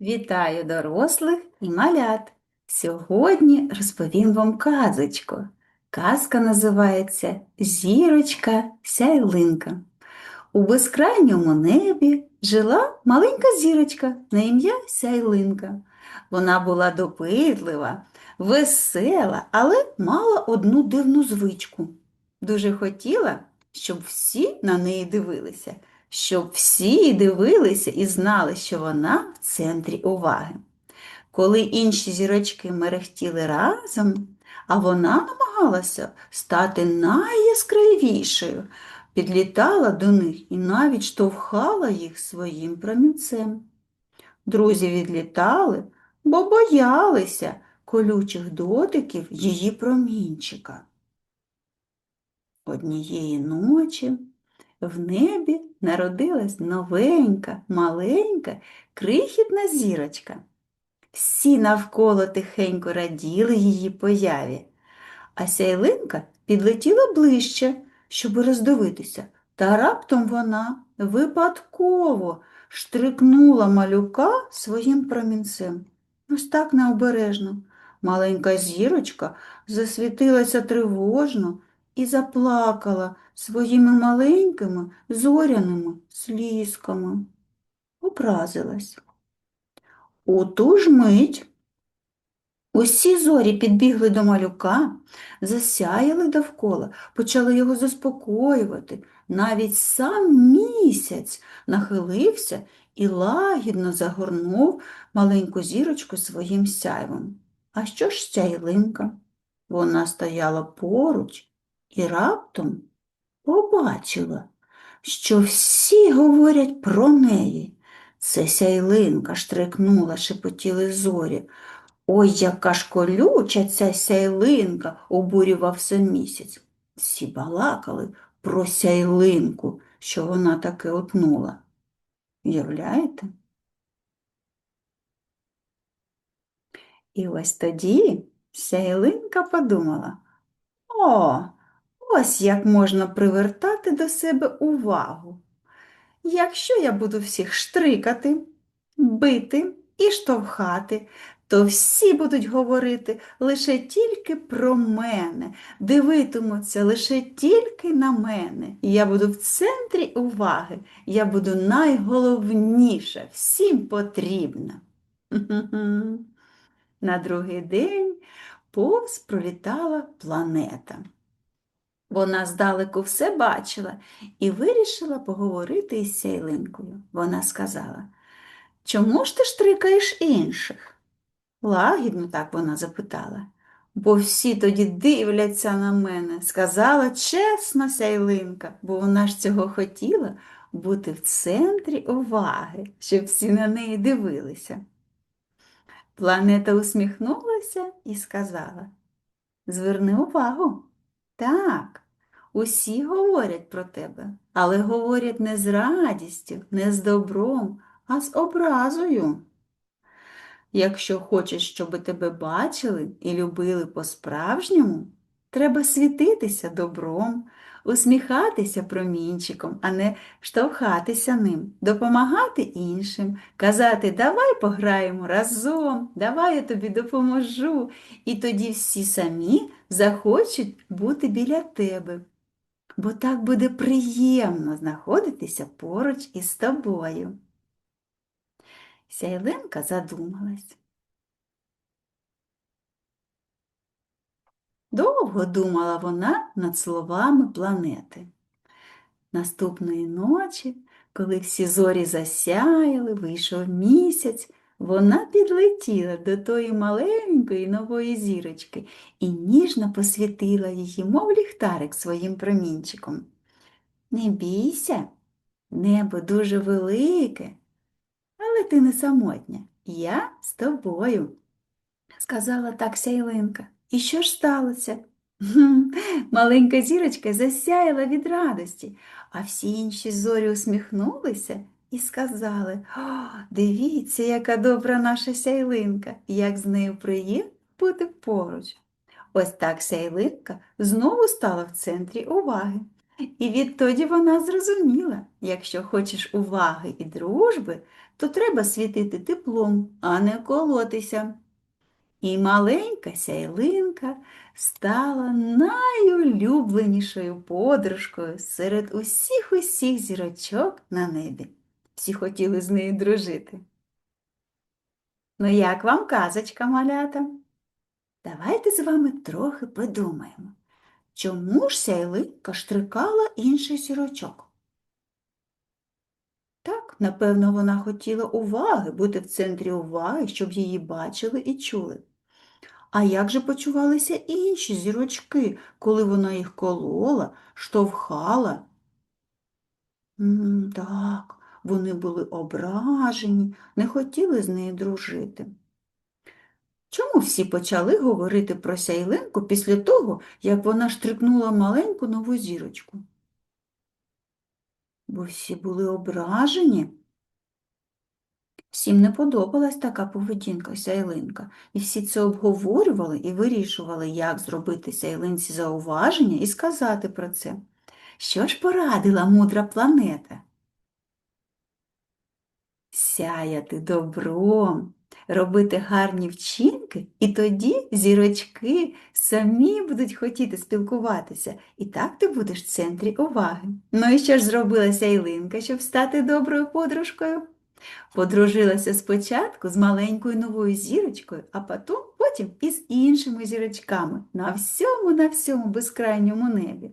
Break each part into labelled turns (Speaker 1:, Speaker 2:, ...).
Speaker 1: Вітаю дорослих і малят. Сьогодні розповім вам казочку. Казка називається Зірочка сяйлинка. У безкрайньому небі жила маленька зірочка на ім'я Сяйлинка. Вона була допитлива, весела, але мала одну дивну звичку. Дуже хотіла, щоб всі на неї дивилися, щоб всі дивилися і знали, що вона в центрі уваги. Коли інші зірочки мерехтіли разом, а вона намагалася стати найяскравішою, підлітала до них і навіть штовхала їх своїм промінцем. Друзі відлітали, бо боялися колючих дотиків її промінчика. Однієї ночі в небі народилась новенька, маленька, крихітна зірочка. Всі навколо тихенько раділи її появі, а сяйлинка підлетіла ближче, щоб роздивитися, та раптом вона випадково штрикнула малюка своїм промінцем. Ось так необережно. Маленька зірочка засвітилася тривожно і заплакала своїми маленькими зоряними слізками. Образилась. У ту ж мить усі зорі підбігли до малюка, засяяли довкола, почали його заспокоювати. Навіть сам місяць нахилився і лагідно загорнув маленьку зірочку своїм сяйвом. А що ж сяйлинка? Вона стояла поруч і раптом побачила, що всі говорять про неї. Це сяйлинка штрикнула, шепотіли зорі. Ой, яка ж колюча ця сяйлинка, обурювався місяць. Всі балакали про сяйлинку, що вона таки отнула. Уявляєте? І ось тоді сяйлинка подумала, о, ось як можна привертати до себе увагу. Якщо я буду всіх штрикати, бити і штовхати, то всі будуть говорити лише тільки про мене, дивитимуться лише тільки на мене. Я буду в центрі уваги, я буду найголовніша, всім потрібна. На другий день повз пролітала планета. Вона здалеку все бачила і вирішила поговорити із сяйлинкою. Вона сказала, чому ж ти штрикаєш інших? Лагідно так вона запитала, бо всі тоді дивляться на мене, сказала чесна сяйлинка, бо вона ж цього хотіла бути в центрі уваги, щоб всі на неї дивилися. Планета усміхнулася і сказала, зверни увагу. Так, усі говорять про тебе, але говорять не з радістю, не з добром, а з образою. Якщо хочеш, щоб тебе бачили і любили по-справжньому, треба світитися добром, усміхатися промінчиком, а не штовхатися ним, допомагати іншим, казати Давай пограємо разом, давай я тобі допоможу. І тоді всі самі захочуть бути біля тебе. Бо так буде приємно знаходитися поруч із тобою. Сяйленка задумалась. Довго думала вона над словами планети. Наступної ночі, коли всі зорі засяяли, вийшов місяць, вона підлетіла до тої маленької нової зірочки і ніжно посвітила її, мов ліхтарик своїм промінчиком. Не бійся, небо дуже велике, але ти не самотня, я з тобою, сказала так сяйлинка. І що ж сталося? Маленька зірочка засяяла від радості, а всі інші зорі усміхнулися і сказали «О, дивіться, яка добра наша сяйлинка, як з нею приємно бути поруч. Ось так сяйлинка знову стала в центрі уваги. І відтоді вона зрозуміла, якщо хочеш уваги і дружби, то треба світити теплом, а не колотися. І маленька сяйлинка стала найулюбленішою подружкою серед усіх усіх зірочок на небі. Всі хотіли з нею дружити. Ну, як вам казочка, малята? Давайте з вами трохи подумаємо, чому ж сяйлинка штрикала інших зірочок? Так, напевно, вона хотіла уваги, бути в центрі уваги, щоб її бачили і чули. А як же почувалися інші зірочки, коли вона їх колола, штовхала? М, так, вони були ображені, не хотіли з нею дружити. Чому всі почали говорити про сяйлинку після того, як вона штрикнула маленьку нову зірочку? Бо всі були ображені. Всім не подобалась така поведінка сяйлинка, і всі це обговорювали і вирішували, як зробити сяйлинці зауваження і сказати про це. Що ж порадила мудра планета? Сяяти добром, робити гарні вчинки, і тоді зірочки самі будуть хотіти спілкуватися, і так ти будеш в центрі уваги. Ну і що ж зробила сяйлинка, щоб стати доброю подружкою? Подружилася спочатку з маленькою новою зірочкою, а потім, потім із іншими зірочками на всьому, на всьому безкрайньому небі.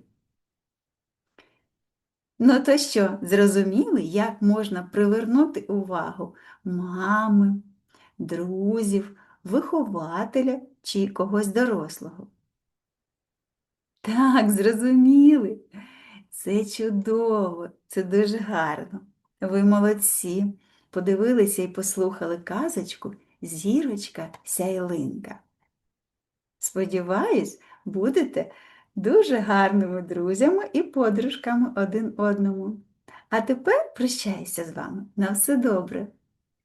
Speaker 1: Ну то що, зрозуміли, як можна привернути увагу мами, друзів, вихователя чи когось дорослого? Так, зрозуміли. Це чудово, це дуже гарно. Ви молодці. Подивилися і послухали казочку Зірочка сяйлинка. Сподіваюсь, будете дуже гарними друзями і подружками один одному. А тепер прощаюся з вами. На все добре!